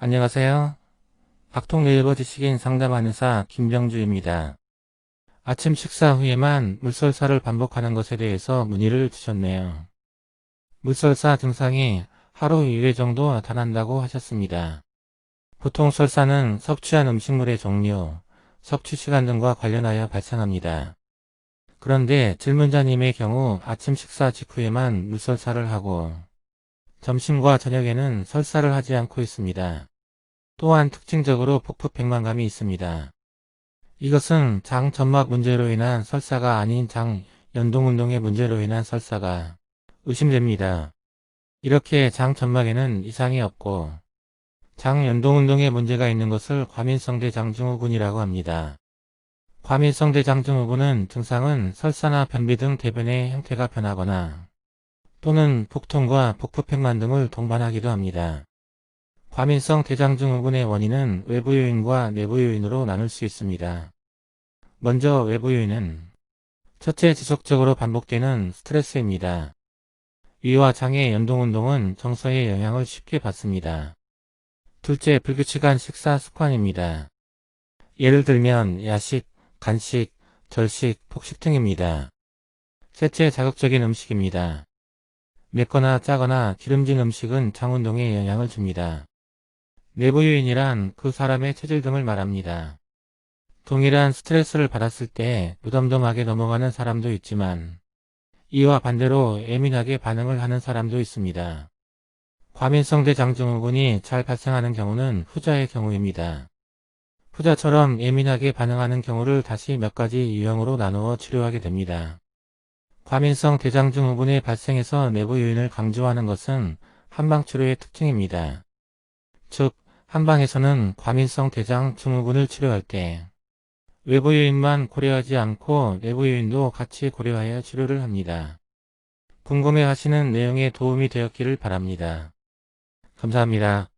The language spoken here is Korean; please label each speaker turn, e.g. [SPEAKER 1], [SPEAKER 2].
[SPEAKER 1] 안녕하세요. 박통네이버 지식인 상담하는사 김병주입니다. 아침 식사 후에만 물설사를 반복하는 것에 대해서 문의를 주셨네요. 물설사 증상이 하루 2회 정도 나타난다고 하셨습니다. 보통 설사는 섭취한 음식물의 종류, 섭취 시간 등과 관련하여 발생합니다. 그런데 질문자님의 경우 아침 식사 직후에만 물설사를 하고 점심과 저녁에는 설사를 하지 않고 있습니다. 또한 특징적으로 복부 백만감이 있습니다. 이것은 장 점막 문제로 인한 설사가 아닌 장 연동운동의 문제로 인한 설사가 의심됩니다. 이렇게 장 점막에는 이상이 없고 장 연동운동에 문제가 있는 것을 과민성대 장증후군이라고 합니다. 과민성대 장증후군은 증상은 설사나 변비 등 대변의 형태가 변하거나 또는 복통과 복부팽만 등을 동반하기도 합니다. 과민성 대장증후군의 원인은 외부 요인과 내부 요인으로 나눌 수 있습니다. 먼저 외부 요인은 첫째 지속적으로 반복되는 스트레스입니다. 위와 장의 연동운동은 정서에 영향을 쉽게 받습니다. 둘째 불규칙한 식사 습관입니다. 예를 들면 야식, 간식, 절식, 폭식 등입니다. 셋째 자극적인 음식입니다. 맵거나 짜거나 기름진 음식은 장운동에 영향을 줍니다. 내부 요인이란 그 사람의 체질 등을 말합니다. 동일한 스트레스를 받았을 때 무덤덤하게 넘어가는 사람도 있지만 이와 반대로 예민하게 반응을 하는 사람도 있습니다. 과민성 대장증후군이 잘 발생하는 경우는 후자의 경우입니다. 후자처럼 예민하게 반응하는 경우를 다시 몇 가지 유형으로 나누어 치료하게 됩니다. 과민성 대장증후군의 발생에서 내부 요인을 강조하는 것은 한방치료의 특징입니다. 즉, 한방에서는 과민성 대장 증후군을 치료할 때 외부 요인만 고려하지 않고 내부 요인도 같이 고려하여 치료를 합니다. 궁금해 하시는 내용에 도움이 되었기를 바랍니다. 감사합니다.